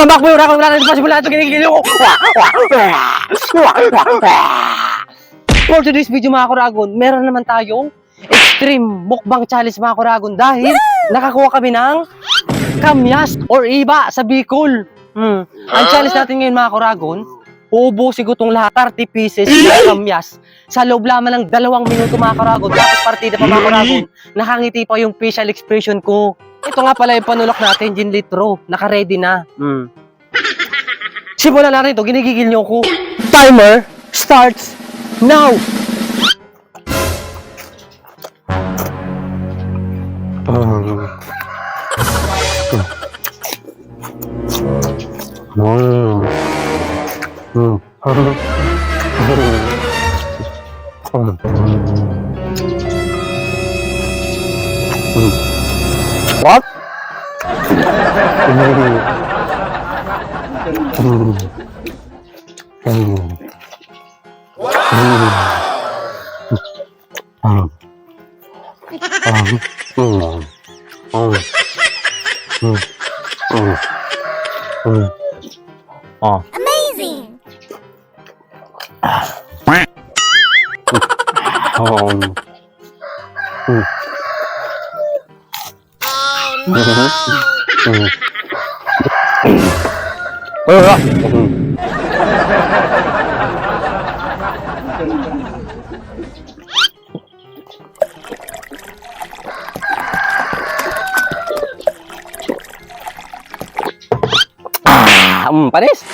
Mo yung rakol, wala na simula ito, ginigil ko. For today's video mga kuragon, meron naman tayong extreme mukbang challenge mga kuragon dahil nakakuha kami ng kamyas or iba sa Bicol. Hmm. Ang challenge natin ngayon mga kuragon, uubusin ko itong lahat 30 pieces ng kamyas sa loob lamang ng dalawang minuto mga kuragon. Tapos partida pa mga kuragon, nakangiti pa yung facial expression ko. Ito nga pala yung panulok natin, gin litro. Naka-ready na. Hmm. Simulan natin ito, ginigigil niyo ko. Timer starts now! Amazing. Oh, no. Wala. Ah, mm, panis.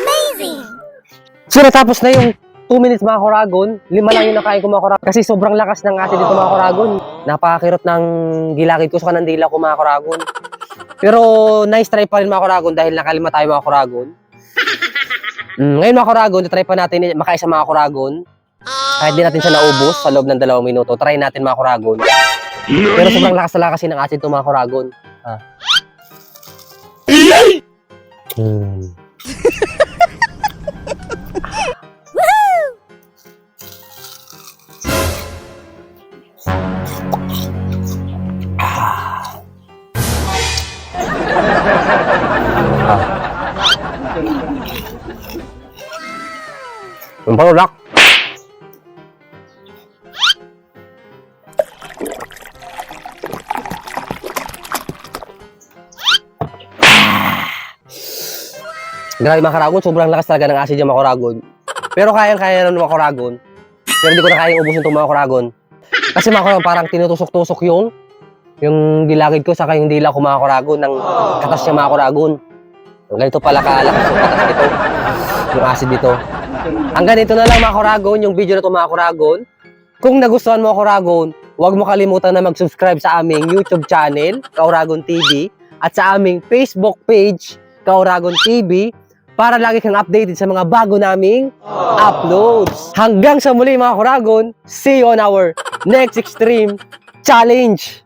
Amazing! So natapos na yung 2 minutes mga koragon, lima lang yung nakain ko mga koragon. Kasi sobrang lakas ng asin dito mga koragon. Napakakirot ng gilagid ko sa kanang dila ko mga koragon. Pero nice try pa rin mga koragon dahil nakalima tayo mga koragon. Mm, ngayon mga koragon, try pa natin makaisa mga koragon. Kahit di natin siya naubos sa loob ng dalawang minuto, try natin mga koragon. Pero sobrang lakas talaga kasi ng asin itong mga koragon. Ah. Hmm. Yung panulak. Grabe mga karagon, sobrang lakas talaga ng acid yung mga karagon. Pero kayang-kaya ng mga karagon. Pero hindi ko na kayang ubusin itong mga karagon. Kasi mga karagon, parang tinutusok-tusok yung yung dilagid ko saka yung dila ko mga karagon ng katas niya mga karagon. Ganito pala kalakas yung katas nito. Yung acid dito. Ang ganito na lang mga karagon, yung video na to mga karagon. Kung nagustuhan mo Kuragon, huwag mo kalimutan na mag-subscribe sa aming YouTube channel, Kauragon TV, at sa aming Facebook page, Kauragon TV, para lagi kang updated sa mga bago naming uploads. Hanggang sa muli mga Kuragon, see you on our next extreme challenge!